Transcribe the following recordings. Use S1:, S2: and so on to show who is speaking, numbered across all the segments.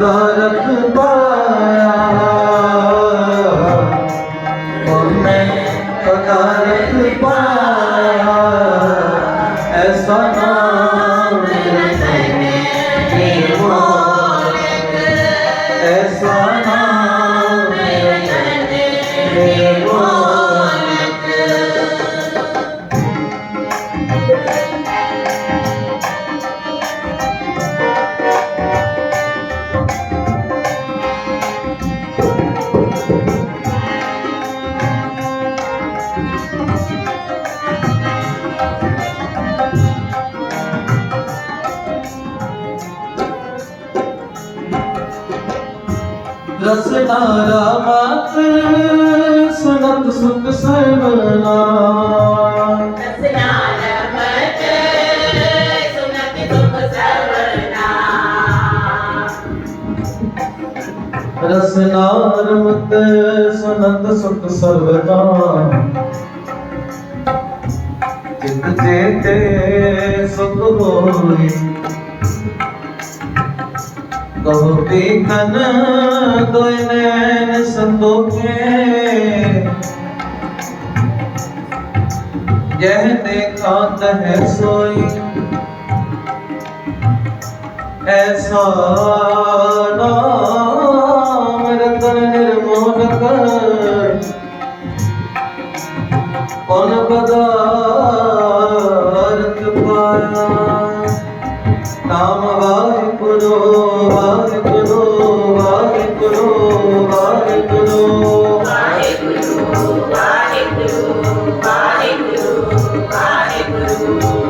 S1: বাবা ਰਸਨਾਰਾ ਮਾਤ ਸੁਨਤ ਸੁਖ ਸਰਵਨਾਮ
S2: ਰਸਨਾਰਾ ਮਾਤ ਸੁਨਤ ਸੁਖ ਸਰਵਨਾਮ
S1: ਰਸਨਾ ਰਮਤ ਸੁਨਤ ਸੁਖ ਸਰਵਨਾਮ ਜਿਤ ਜੇਤੇ ਸੁਖ ਹੋਏ ਕਹੋ ਦੇਖਨ ਦੋਇ ਨੈਣ ਸੰਤੋਖੇ ਜਹ ਦੇਖਾ ਤਹ ਸੋਈ ਐਸਾ ਨਾਮ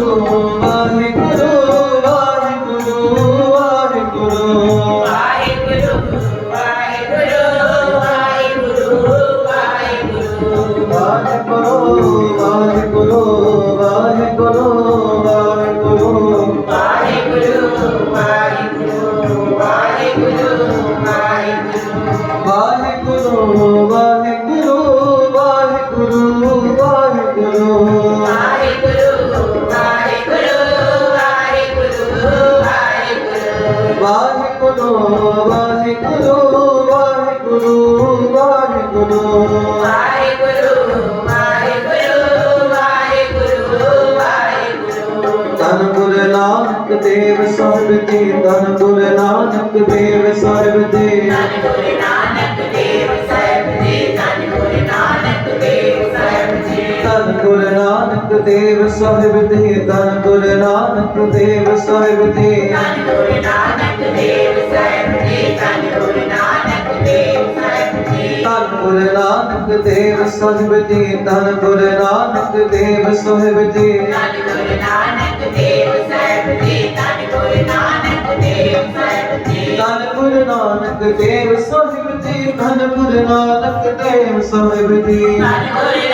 S1: azul.
S2: ਵਾਹਿਗੁਰੂ ਵਾਹਿਗੁਰੂ ਵਾਹਿਗੁਰੂ ਵਾਹਿਗੁਰੂ।
S1: ਵਾਹਿਗੁਰੂ ਵਾਹਿਗੁਰੂ ਵਾਹਿਗੁਰੂ ਵਾਹਿਗੁਰੂ। ਧੰਨ ਗੁਰੂ ਨਾਨਕ ਦੇਵ ਸਾਹਿਬ ਜੀ ਧੰਨ ਗੁਰੂ ਨਾਨਕ ਦੇਵ ਸਾਹਿਬ ਜੀ।
S2: ਧੰਨ ਗੁਰੂ ਨਾਨਕ
S1: ਨਾਨਕ ਦੇਵ ਸਾਹਿਬ ਜੀ ਧੰਨ ਗੁਰੂ ਨਾਨਕ ਦੇਵ ਸਾਹਿਬ ਜੀ
S2: ਧੰਨ ਗੁਰੂ ਨਾਨਕ ਦੇਵ ਸਾਹਿਬ ਜੀ ਧੰਨ ਗੁਰੂ ਨਾਨਕ ਦੇਵ ਸਾਹਿਬ ਜੀ
S1: ਧੰਨ ਗੁਰੂ ਨਾਨਕ ਦੇਵ ਸਾਹਿਬ ਜੀ ਧੰਨ ਗੁਰੂ ਨਾਨਕ ਦੇਵ ਸਾਹਿਬ ਜੀ
S2: ਧੰਨ ਗੁਰੂ ਨਾਨਕ ਦੇਵ ਸਾਹਿਬ ਜੀ ਧੰਨ ਗੁਰੂ ਨਾਨਕ ਦੇਵ ਸਾਹਿਬ ਜੀ
S1: ਧੰਨ ਗੁਰੂ ਨਾਨਕ ਦੇਵ ਸਾਹਿਬ ਜੀ ਧੰਨ ਗੁਰੂ ਨਾਨਕ ਦੇਵ ਸਾਹਿਬ ਜੀ
S2: ਧੰਨ ਗੁਰੂ